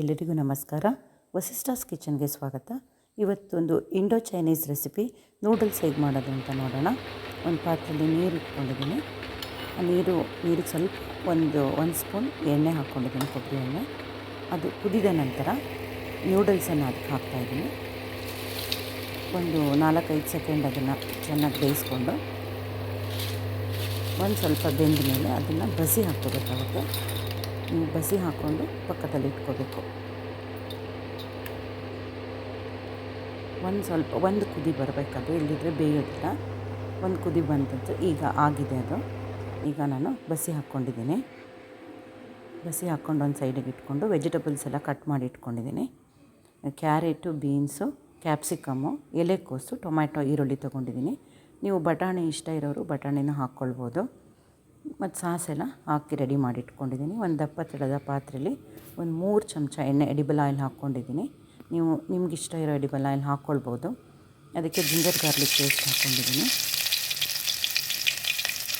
ಎಲ್ಲರಿಗೂ ನಮಸ್ಕಾರ. ವಸಿಷ್ಠಾಸ್ ಕಿಚನ್ಗೆ ಸ್ವಾಗತ. ಇವತ್ತೊಂದು ಇಂಡೋ ಚೈನೀಸ್ ರೆಸಿಪಿ ನೂಡಲ್ಸ್ ಹೇಗೆ ಮಾಡೋದು ಅಂತ ನೋಡೋಣ. ಒಂದು ಪಾತ್ರೆಯಲ್ಲಿ ನೀರು ಇಟ್ಕೊಂಡಿದ್ದೀನಿ. ಆ ನೀರು ನೀರು ಸ್ವಲ್ಪ ಒಂದು ಒಂದು ಸ್ಪೂನ್ ಎಣ್ಣೆ ಹಾಕ್ಕೊಂಡಿದ್ದೀನಿ ಕೊಬ್ಬರಿ ಎಣ್ಣೆ. ಅದು ಕುದಿದ ನಂತರ ನೂಡಲ್ಸನ್ನು ಅದಕ್ಕೆ ಹಾಕ್ತಾಯಿದ್ದೀನಿ ಒಂದು ನಾಲ್ಕೈದು ಸೆಕೆಂಡ್ ಅದನ್ನು ಚೆನ್ನಾಗಿ ಬೇಯಿಸ್ಕೊಂಡು ಒಂದು ಸ್ವಲ್ಪ ಬೆಂದ ಮೇಲೆ ಅದನ್ನು ಬಸಿ ಹಾಕ್ಕೋಬೇಕಾಗುತ್ತೆ. ಬಸಿ ಹಾಕ್ಕೊಂಡು ಪಕ್ಕದಲ್ಲಿ ಇಟ್ಕೋಬೇಕು. ಒಂದು ಸ್ವಲ್ಪ, ಒಂದು ಕುದಿ ಬರಬೇಕದು ಇಲ್ಲದಿದ್ದರೆ ಬೇಯೋದಿಲ್ಲ. ಒಂದು ಕುದಿ ಬಂದದ್ದು ಈಗ ಆಗಿದೆ ಅದು. ಈಗ ನಾನು ಬಸಿ ಹಾಕ್ಕೊಂಡಿದ್ದೀನಿ. ಬಸಿ ಹಾಕ್ಕೊಂಡು ಒಂದು ಸೈಡಿಗೆ ಇಟ್ಕೊಂಡು ವೆಜಿಟೇಬಲ್ಸ್ ಎಲ್ಲ ಕಟ್ ಮಾಡಿ ಇಟ್ಕೊಂಡಿದ್ದೀನಿ. ಕ್ಯಾರೆಟು, ಬೀನ್ಸು, ಕ್ಯಾಪ್ಸಿಕಮ್ಮು, ಎಲೆಕೋಸು, ಟೊಮ್ಯಾಟೊ, ಈರುಳ್ಳಿ ತೊಗೊಂಡಿದ್ದೀನಿ. ನೀವು ಬಟಾಣಿ ಇಷ್ಟ ಇರೋರು ಬಟಾಣಿನ ಹಾಕ್ಕೊಳ್ಬೋದು. ಮತ್ತು ಸಾಸೆಲ್ಲ ಹಾಕಿ ರೆಡಿ ಮಾಡಿ ಇಟ್ಕೊಂಡಿದ್ದೀನಿ ಒಂದು ದಪ್ಪ ತೆಳದ ಪಾತ್ರೆಯಲ್ಲಿ ಒಂದು ಮೂರು ಚಮಚ ಎಣ್ಣೆ ಎಡಿಬಲ್ ಆಯಿಲ್ ಹಾಕ್ಕೊಂಡಿದ್ದೀನಿ. ನೀವು ನಿಮ್ಗೆ ಇಷ್ಟ ಇರೋ ಎಡಿಬಲ್ ಆಯಿಲ್ ಹಾಕ್ಕೊಳ್ಬೋದು. ಅದಕ್ಕೆ ಜಿಂಜರ್ ಗಾರ್ಲಿಕ್ ಪೇಸ್ಟ್ ಹಾಕ್ಕೊಂಡಿದ್ದೀನಿ.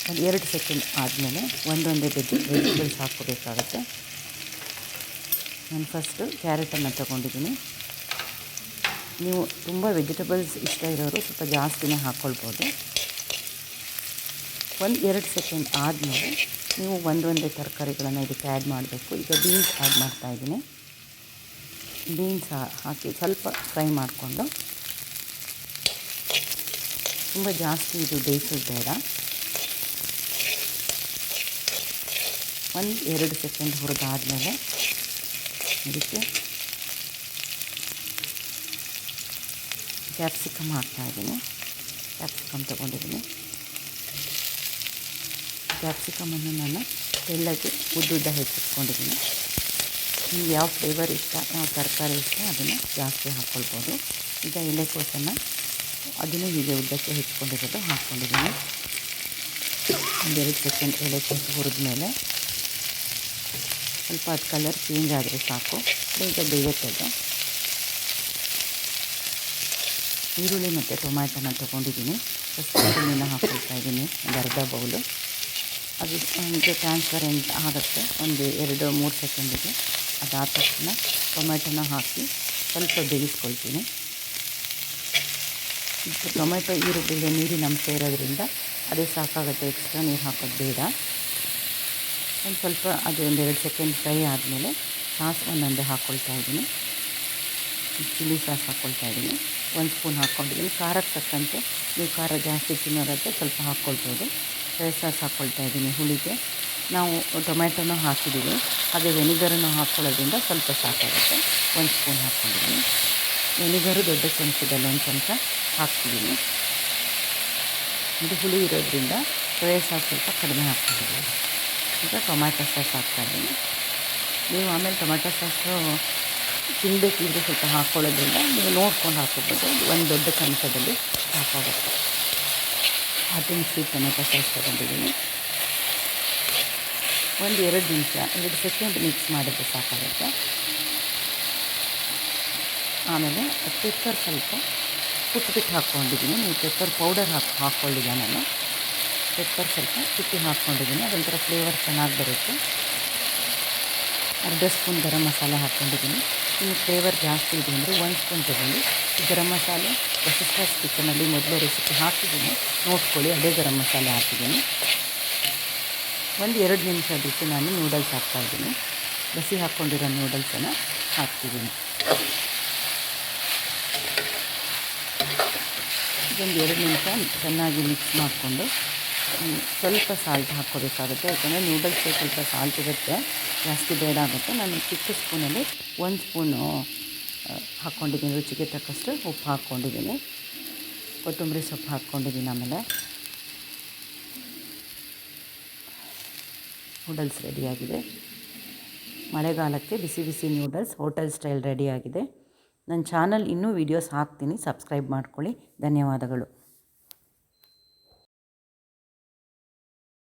ಒಂದು ಎರಡು ಸೆಕೆಂಡ್ ಆದಮೇಲೆ ಒಂದೊಂದೇ ವೆಜಿ ವೆಜಿಟೇಬಲ್ಸ್ ಹಾಕ್ಕೋಬೇಕಾಗತ್ತೆ. ನಾನು ಫಸ್ಟು ಕ್ಯಾರೆಟನ್ನು ತೊಗೊಂಡಿದ್ದೀನಿ. ನೀವು ತುಂಬ ವೆಜಿಟೇಬಲ್ಸ್ ಇಷ್ಟ ಇರೋರು ಸ್ವಲ್ಪ ಜಾಸ್ತಿನೇ ಹಾಕ್ಕೊಳ್ಬೋದು. ಒಂದು ಎರಡು ಸೆಕೆಂಡ್ ಆದಮೇಲೆ ನೀವು ಒಂದೊಂದೇ ತರಕಾರಿಗಳನ್ನು ಇದಕ್ಕೆ ಆ್ಯಡ್ ಮಾಡಬೇಕು. ಈಗ ಬೀನ್ಸ್ ಆ್ಯಡ್ ಮಾಡ್ತಾಯಿದ್ದೀನಿ ಬೀನ್ಸ್ ಹಾಕಿ ಸ್ವಲ್ಪ ಫ್ರೈ ಮಾಡಿಕೊಂಡು. ತುಂಬ ಜಾಸ್ತಿ ಇದು ಬೇಯಿಸೋದು ಬೇಡ. ಒಂದು ಎರಡು ಸೆಕೆಂಡ್ ಹುರಿದಾದ್ಮೇಲೆ ಇದಕ್ಕೆ ಕ್ಯಾಪ್ಸಿಕಮ್ ಹಾಕ್ತಾಯಿದ್ದೀನಿ ಕ್ಯಾಪ್ಸಿಕಮ್ ತೊಗೊಂಡಿದ್ದೀನಿ. ಕ್ಯಾಪ್ಸಿಕಮನ್ನು ನಾನು ತೆಳ್ಳಗೆ ಉದ್ದುದ್ದ ಹೆಚ್ಚಿಟ್ಕೊಂಡಿದ್ದೀನಿ. ನಿಮ್ಗೆ ಯಾವ ಫ್ಲೇವರ್ ಇಷ್ಟ, ಯಾವ ತರಕಾರಿ ಇಷ್ಟ ಅದನ್ನು ಜಾಸ್ತಿ ಹಾಕ್ಕೊಳ್ಬೋದು ಈಗ ಎಲೆಕೋಸನ್ನು ಅದನ್ನು ಹೀಗೆ ಉದ್ದಕ್ಕೆ ಹೆಚ್ಕೊಂಡಿರೋದು ಹಾಕ್ಕೊಂಡಿದ್ದೀನಿ. ಒಂದೆರಡು ಸೆಕೆಂಡ್ ಎಲೆಕೋಸು ಹುರಿದ ಮೇಲೆ ಸ್ವಲ್ಪ ಅದು ಕಲರ್ ಚೇಂಜ್ ಆದರೆ ಸಾಕು. ಬೇಗ ಬೇಯುತ್ತದೆ. ಈರುಳ್ಳಿ ಮತ್ತು ಟೊಮ್ಯಾಟೊನ ತೊಗೊಂಡಿದ್ದೀನಿ. ಫಸ್ಟ್ ಈರುಳ್ಳಿನ ಹಾಕ್ಕೊಳ್ತಾ ಇದ್ದೀನಿ. ಒಂದು ಅರ್ಧ ಬೌಲು ಅದು ಒಂದು ಟ್ರಾನ್ಸ್ಪರೆಂಟ್ ಆಗುತ್ತೆ. ಒಂದು ಎರಡು, ಮೂರು ಸೆಕೆಂಡಿಗೆ. ಅದಾದ ತಕ್ಷಣ ಟೊಮೆಟೊನ ಹಾಕಿ ಸ್ವಲ್ಪ ಬೇಯಿಸ್ಕೊಳ್ತೀನಿ. ಟೊಮೆಟೊ, ಈರುಳ್ಳಿಗೆ ನೀರಿನ ಅಂಶ ಇರೋದ್ರಿಂದ ಅದೇ ಸಾಕಾಗುತ್ತೆ. ಎಕ್ಸ್ಟ್ರಾ ನೀರು ಹಾಕೋದು ಬೇಡ. ಒಂದು ಸ್ವಲ್ಪ, ಅದು ಎರಡು ಸೆಕೆಂಡ್ ಫ್ರೈ ಆದಮೇಲೆ ಸಾಸ್ ಒಂದೊಂದೇ ಹಾಕ್ಕೊಳ್ತಾ ಇದ್ದೀನಿ. ಚಿಲ್ಲಿ ಸಾಸ್ ಹಾಕ್ಕೊಳ್ತಾ ಇದ್ದೀನಿ. ಒಂದು ಸ್ಪೂನ್ ಹಾಕ್ಕೊಂಡಿದ್ದೀನಿ. ಖಾರಕ್ಕೆ ತಕ್ಕಂತೆ ನೀವು ಖಾರ ಜಾಸ್ತಿ ತಿನ್ನೋರಾದರೆ ಸ್ವಲ್ಪ ಹಾಕ್ಕೊಳ್ಬೋದು ಸೋಯಾ ಸಾಸ್ ಹಾಕ್ಕೊಳ್ತಾ ಇದ್ದೀನಿ ಹುಳಿಗೆ. ನಾವು ಟೊಮ್ಯಾಟೊನು ಹಾಕಿದ್ದೀವಿ. ಹಾಗೆ ವೆನಿಗರನ್ನು ಹಾಕ್ಕೊಳ್ಳೋದ್ರಿಂದ ಸ್ವಲ್ಪ ಸಾಕಾಗುತ್ತೆ. ಒಂದು ಸ್ಪೂನ್ ಹಾಕ್ಕೊಂಡಿದ್ದೀನಿ ವೆನಿಗರು ದೊಡ್ಡ ಚಮಚದಲ್ಲಿ ಒಂದು ಚಮಚ ಹಾಕ್ತಿದ್ದೀನಿ. ಇದು ಹುಳಿ ಇರೋದ್ರಿಂದ ಸೋಯಾ ಸಾಸ್ ಸ್ವಲ್ಪ ಕಡಿಮೆ ಹಾಕ್ಕೊಂಡಿದ್ದೀನಿ. ಈಗ ಟೊಮ್ಯಾಟೊ ಸಾಸ್ ಹಾಕ್ತಾಯಿದ್ದೀನಿ ನೀವು ಆಮೇಲೆ ಟೊಮ್ಯಾಟೊ ಸಾಸು ತಿನ್ನಬೇಕಿದ್ರೆ ಸ್ವಲ್ಪ ಹಾಕ್ಕೊಳ್ಳೋದ್ರಿಂದ ನೀವು ನೋಡ್ಕೊಂಡು ಹಾಕೋಬೋದು ಒಂದು ದೊಡ್ಡ ಚಮಚದಲ್ಲಿ ಸಾಕಾಗುತ್ತೆ. ಆ್ಯಂಡ್ ಸ್ವೀಟ್ ಟೊಮೆಟೊ ಸಾಸ್ ತೊಗೊಂಡಿದ್ದೀನಿ. ಒಂದು ಎರಡು ನಿಮಿಷ, ಎರಡು ಸೆಕೆಂಡ್ ಮಿಕ್ಸ್ ಮಾಡಿದ್ರೆ ಸಾಕಾಗುತ್ತೆ. ಆಮೇಲೆ ಪೆಪ್ಪರ್ ಸ್ವಲ್ಪ ಕುಟ್ಬಿಟ್ಟು ಹಾಕ್ಕೊಂಡಿದ್ದೀನಿ. ನೀವು ಪೆಪ್ಪರ್ ಪೌಡರ್ ಹಾಕಿ ಹಾಕ್ಕೊಂಡಿದ್ದೆ ನಾನು. ಪೆಪ್ಪರ್ ಸ್ವಲ್ಪ ಕುಟ್ಟಿ ಹಾಕ್ಕೊಂಡಿದ್ದೀನಿ. ಅದೊಂಥರ ಫ್ಲೇವರ್ ಚೆನ್ನಾಗಿ ಬರುತ್ತೆ. ಅರ್ಧ ಸ್ಪೂನ್ ಗರಂ ಮಸಾಲೆ ಹಾಕ್ಕೊಂಡಿದ್ದೀನಿ. ಇನ್ನು ಫ್ಲೇವರ್ ಜಾಸ್ತಿ ಇದೆ ಅಂದರೆ ಒಂದು ಸ್ಪೂನ್ ತಗೊಂಡು ಗರಂ ಮಸಾಲೆ ಎಕ್ಸ್ಟ್ರಾ ಚಿಕನಲ್ಲಿ ಮೊದಲೇ ರೆಸಿಪಿ ಹಾಕಿದ್ದೀನಿ. ನೋಡ್ಕೊಳ್ಳಿ, ಅದೇ ಗರಂ ಮಸಾಲೆ ಹಾಕಿದ್ದೀನಿ. ಒಂದು ಎರಡು ನಿಮಿಷ ಬಿಟ್ಟು ನಾನು ನೂಡಲ್ಸ್ ಹಾಕ್ತಾಯಿದ್ದೀನಿ ಬಸಿ ಹಾಕ್ಕೊಂಡಿರೋ ನೂಡಲ್ಸನ್ನು ಹಾಕ್ತಿದ್ದೀನಿ. ಒಂದು ಎರಡು ನಿಮಿಷ ಚೆನ್ನಾಗಿ ಮಿಕ್ಸ್ ಮಾಡಿಕೊಂಡು ಸ್ವಲ್ಪ ಸಾಲ್ಟ್ ಹಾಕ್ಕೋಬೇಕಾಗುತ್ತೆ. ಯಾಕಂದರೆ ನೂಡಲ್ಸ್ ಸ್ವಲ್ಪ ಸಾಲ್ಟ್ ಇರುತ್ತೆ. ಜಾಸ್ತಿ ಬೇಡ ಆಗುತ್ತೆ. ನಾನು ಚಿಕ್ಕ ಸ್ಪೂನಲ್ಲಿ ಒಂದು ಸ್ಪೂನು ಹಾಕ್ಕೊಂಡಿದ್ದೀನಿ. ರುಚಿಗೆ ತಕ್ಕಷ್ಟು ಉಪ್ಪು ಹಾಕ್ಕೊಂಡಿದ್ದೀನಿ. ಕೊತ್ತಂಬರಿ ಸೊಪ್ಪು ಹಾಕ್ಕೊಂಡಿದ್ದೀನಿ ಆಮೇಲೆ. ನೂಡಲ್ಸ್ ರೆಡಿಯಾಗಿದೆ ಮಳೆಗಾಲಕ್ಕೆ ಬಿಸಿ ಬಿಸಿ ನೂಡಲ್ಸ್ ಹೋಟೆಲ್ ಸ್ಟೈಲ್ ರೆಡಿಯಾಗಿದೆ ನನ್ನ ಚಾನಲ್ ಇನ್ನೂ ವೀಡಿಯೋಸ್ ಹಾಕ್ತೀನಿ. ಸಬ್ಸ್ಕ್ರೈಬ್ ಮಾಡ್ಕೊಳ್ಳಿ. ಧನ್ಯವಾದಗಳು.